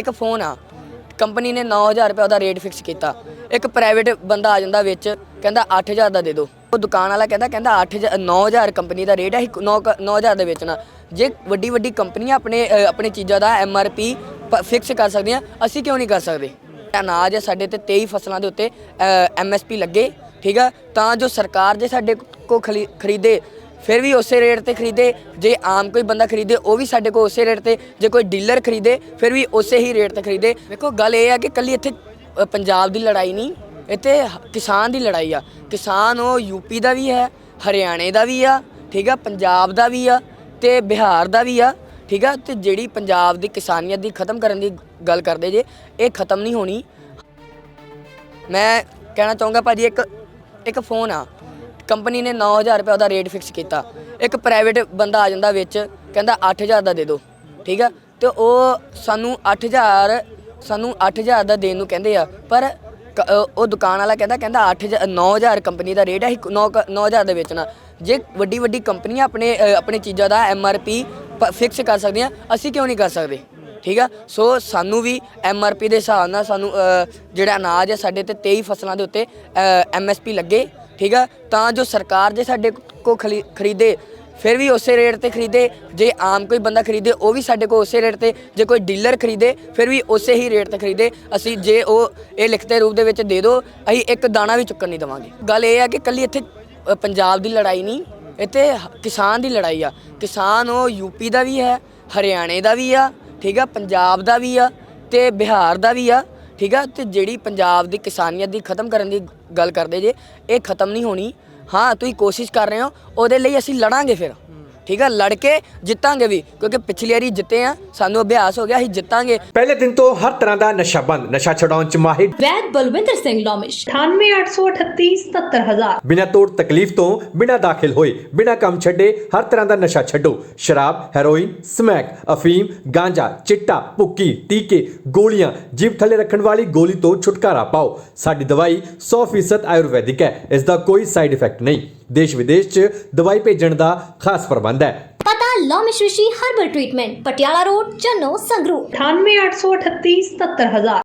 ਇੱਕ ਫੋਨ ਆ। ਕੰਪਨੀ ਨੇ 9000 ਰੁਪਏ ਉਹਦਾ ਰੇਟ ਫਿਕਸ ਕੀਤਾ। ਇੱਕ ਪ੍ਰਾਈਵੇਟ ਬੰਦਾ ਆ ਜਾਂਦਾ ਵਿੱਚ, ਕਹਿੰਦਾ 8000 ਦਾ ਦੇ ਦਿਓ ਉਹ ਦੁਕਾਨ ਵਾਲਾ ਕਹਿੰਦਾ ਕਹਿੰਦਾ 8000 9000 ਕੰਪਨੀ ਦਾ ਰੇਟ ਹੈ 9000 ਦੇ ਵੇਚਣਾ। ਜੇ ਵੱਡੀ ਵੱਡੀ ਕੰਪਨੀਆਂ ਆਪਣੇ ਆਪਣੇ ਚੀਜ਼ਾਂ ਦਾ ਐੱਮ ਆਰ ਪੀ ਫਿਕਸ ਕਰ ਸਕਦੀਆਂ, ਅਸੀਂ ਕਿਉਂ ਨਹੀਂ ਕਰ ਸਕਦੇ? ਅਨਾਜ ਹੈ ਸਾਡੇ ਤੇ 23 ਫਸਲਾਂ ਦੇ ਉੱਤੇ ਐਮਐਸਪੀ ਲੱਗੇ, ਠੀਕ ਆ? ਤਾਂ ਜੋ ਸਰਕਾਰ ਜੇ ਸਾਡੇ ਕੋ ਖਲੀ- ਖਰੀਦੇ ਫਿਰ ਵੀ ਉਸੇ ਰੇਟ ਤੇ ਖਰੀਦੇ। ਜੇ ਆਮ ਕੋਈ ਬੰਦਾ ਖਰੀਦੇ ਉਹ ਵੀ ਸਾਡੇ ਕੋਲ ਉਸੇ ਰੇਟ ਤੇ। ਜੇ ਕੋਈ ਡੀਲਰ ਖਰੀਦੇ ਫਿਰ ਵੀ ਉਸੇ ਹੀ ਰੇਟ ਤੇ ਖਰੀਦੇ। ਵੇਖੋ ਗੱਲ ਇਹ ਆ ਕਿ ਕੱਲੀ ਇੱਥੇ ਅ, ਪੰਜਾਬ ਦੀ ਲੜਾਈ ਨਹੀਂ ਇੱਥੇ ਹ- ਕਿਸਾਨ ਦੀ ਲੜਾਈ ਆ। ਕਿਸਾਨ ਉਹ ਯੂਪੀ ਦਾ ਵੀ ਹੈ ਹਰਿਆਣੇ ਦਾ ਵੀ ਆ ਠੀਕ ਆ ਪੰਜਾਬ ਦਾ ਵੀ ਆ ਤੇ ਬਿਹਾਰ ਦਾ ਵੀ ਆ ਠੀਕ ਆ ਤੇ ਜਿਹੜੀ ਪੰਜਾਬ ਦੀ ਕਿਸਾਨੀਅਤ ਦੀ ਖਤਮ ਕਰਨ ਦੀ ਗੱਲ ਕਰਦੇ ਜੇ ਇਹ ਖਤਮ ਨਹੀਂ ਹੋਣੀ। ਮੈਂ ਕਹਿਣਾ ਚਾਹੂੰਗਾ ਭਾਜੀ ਇੱਕ ਇੱਕ ਫੋਨ ਆ। ਕੰਪਨੀ ਨੇ 9000 ਰੁਪਏ ਉਹਦਾ ਰੇਟ ਫਿਕਸ ਕੀਤਾ। ਇੱਕ ਪ੍ਰਾਈਵੇਟ ਬੰਦਾ ਆ ਜਾਂਦਾ ਵਿੱਚ ਕਹਿੰਦਾ 8000 ਦਾ ਦੇ ਦਿਓ ਠੀਕ ਆ? ਤੇ ਉਹ ਸਾਨੂੰ 8000 ਸਾਨੂੰ 8000 ਦਾ ਦੇਣ ਨੂੰ ਕਹਿੰਦੇ ਆ ਪਰ ਕ- ਅ, ਉਹ ਦੁਕਾਨ ਵਾਲਾ ਕਹਿੰਦਾ ਕਹਿੰਦਾ 8000 9000 ਕੰਪਨੀ ਦਾ ਰੇਟ ਹੈ 9000 ਦੇ ਵੇਚਣਾ ਜੇ ਵੱਡੀ ਵੱਡੀ ਕੰਪਨੀਆਂ ਆਪਣੇ ਅ, ਆਪਣੀ ਚੀਜ਼ਾਂ ਦਾ ਐਮਆਰਪੀ ਫਿਕਸ ਕਰ ਸਕਦੀਆਂ ਅਸੀਂ ਕਿਉਂ ਨਹੀਂ ਕਰ ਸਕਦੇ? ਠੀਕ ਆ? ਸੋ ਸਾਨੂੰ ਵੀ ਐੱਮ ਆਰ ਪੀ ਦੇ ਹਿਸਾਬ ਨਾਲ ਸਾਨੂੰ ਅ, ਜਿਹੜਾ ਅਨਾਜ ਹੈ ਸਾਡੇ ਤੇ 23 ਫਸਲਾਂ ਦੇ ਉੱਤੇ ਐਮਐਸਪੀ ਲੱਗੇ। ਠੀਕ ਆ? ਤਾਂ ਜੋ ਸਰਕਾਰ ਜੇ ਸਾਡੇ ਕੋ ਖਲੀ- ਖਰੀਦੇ, ਫਿਰ ਵੀ ਉਸੇ ਰੇਟ ਤੇ ਖਰੀਦੇ। ਜੇ ਆਮ ਕੋਈ ਬੰਦਾ ਖਰੀਦੇ, ਉਹ ਵੀ ਸਾਡੇ ਕੋਲ ਉਸੇ ਰੇਟ ਤੇ। ਜੇ ਕੋਈ ਡੀਲਰ ਖਰੀਦੇ, ਫਿਰ ਵੀ ਉਸੇ ਹੀ ਰੇਟ ਤੇ ਖਰੀਦੇ। ਅਸੀਂ ਜੇ ਉਹ, ਇਹ ਲਿਖਤੇ ਰੂਪ ਦੇ ਵਿੱਚ ਦੇ ਦਿਓ ਅਸੀਂ ਇੱਕ ਦਾਣਾ ਵੀ ਚੁੱਕਣ ਨਹੀਂ ਦੇਵਾਂਗੇ। ਗੱਲ ਇਹ ਆ ਕਿ ਕੱਲੀ ਇੱਥੇ ਪੰਜਾਬ ਦੀ ਲੜਾਈ ਨਹੀਂ, ਇੱਥੇ ਕਿਸਾਨ ਦੀ ਲੜਾਈ ਆ। ਕਿਸਾਨ ਉਹ ਯੂਪੀ ਦਾ ਵੀ ਹੈ, ਹਰਿਆਣੇ ਦਾ ਵੀ ਆ, ਠੀਕ ਆ? ਪੰਜਾਬ ਦਾ ਵੀ ਆ, ਤੇ ਬਿਹਾਰ ਦਾ ਵੀ ਆ। ਠੀਕ ਆ? ਤੇ ਜਿਹੜੀ ਪੰਜਾਬ ਦੀ ਕਿਸਾਨੀਅਤ ਦੀ ਖਤਮ ਕਰਨ ਦੀ ਗੱਲ ਕਰਦੇ ਜੇ, ਇਹ ਖਤਮ ਨਹੀਂ ਹੋਣੀ। ਹਾਂ, ਤੁਸੀਂ ਕੋਸ਼ਿਸ਼ ਕਰ ਰਹੇ ਹੋ, ਉਹਦੇ ਲਈ ਅਸੀਂ ਲੜਾਂਗੇ ਫਿਰ। ਠੀਕ ਆ ਲੜ ਕੇ ਜਿੱਤਾਂਗੇ ਵੀ ਕਿਉਂਕਿ ਪਿਛਲੀ ਵਾਰੀ ਜਿੱਤੇ ਆ ਸਾਨੂੰ ਅਭਿਆਸ ਹੋ ਗਿਆ ਅਸੀਂ ਜਿੱਤਾਂਗੇ। ਪਹਿਲੇ ਦਿਨ ਤੋਂ ਹਰ ਤਰ੍ਹਾਂ ਦਾ ਨਸ਼ਾ ਬੰਦ ਨਸ਼ਾ ਛਡਾਉਣ ਚ ਮਾਹਿਰ। ਵੈਦ ਬਲਵਿੰਦਰ ਸਿੰਘ ਲੋਮਿਸ਼ 9883 77000 ਬਿਨਾਂ ਤੋੜ ਤਕਲੀਫ ਤੋਂ ਬਿਨਾਂ ਦਾਖਲ ਹੋਏ ਬਿਨਾਂ ਕੰਮ ਛੱਡੇ ਹਰ ਤਰ੍ਹਾਂ ਦਾ ਨਸ਼ਾ ਛੱਡੋ। ਸ਼ਰਾਬ ਹੈਰੋਇਨ ਸਮੈਕ ਅਫੀਮ ਗਾਂਜਾ ਚਿੱਟਾ ਭੁੱਕੀ ਟੀਕੇ ਗੋਲੀਆਂ ਜੀਭ ਥੱਲੇ ਰੱਖਣ ਵਾਲੀ ਗੋਲੀ ਤੋਂ ਛੁਟਕਾਰਾ ਪਾਓ। ਸਾਡੀ ਦਵਾਈ 100% ਆਯੁਰਵੈਦਿਕ ਹੈ ਇਸ ਦਾ ਕੋਈ ਸਾਈਡ ਇਫੈਕਟ ਨਹੀਂ। ਦੇਸ਼ ਵਿਦੇਸ਼ 'ਚ ਦਵਾਈ ਭੇਜਣ ਦਾ ਖਾਸ ਪ੍ਰਬੰਧ ਹੈ। ਪਤਾ Lomish Rishi herbal treatment Patiala road Channo Sangrur. 9883 77000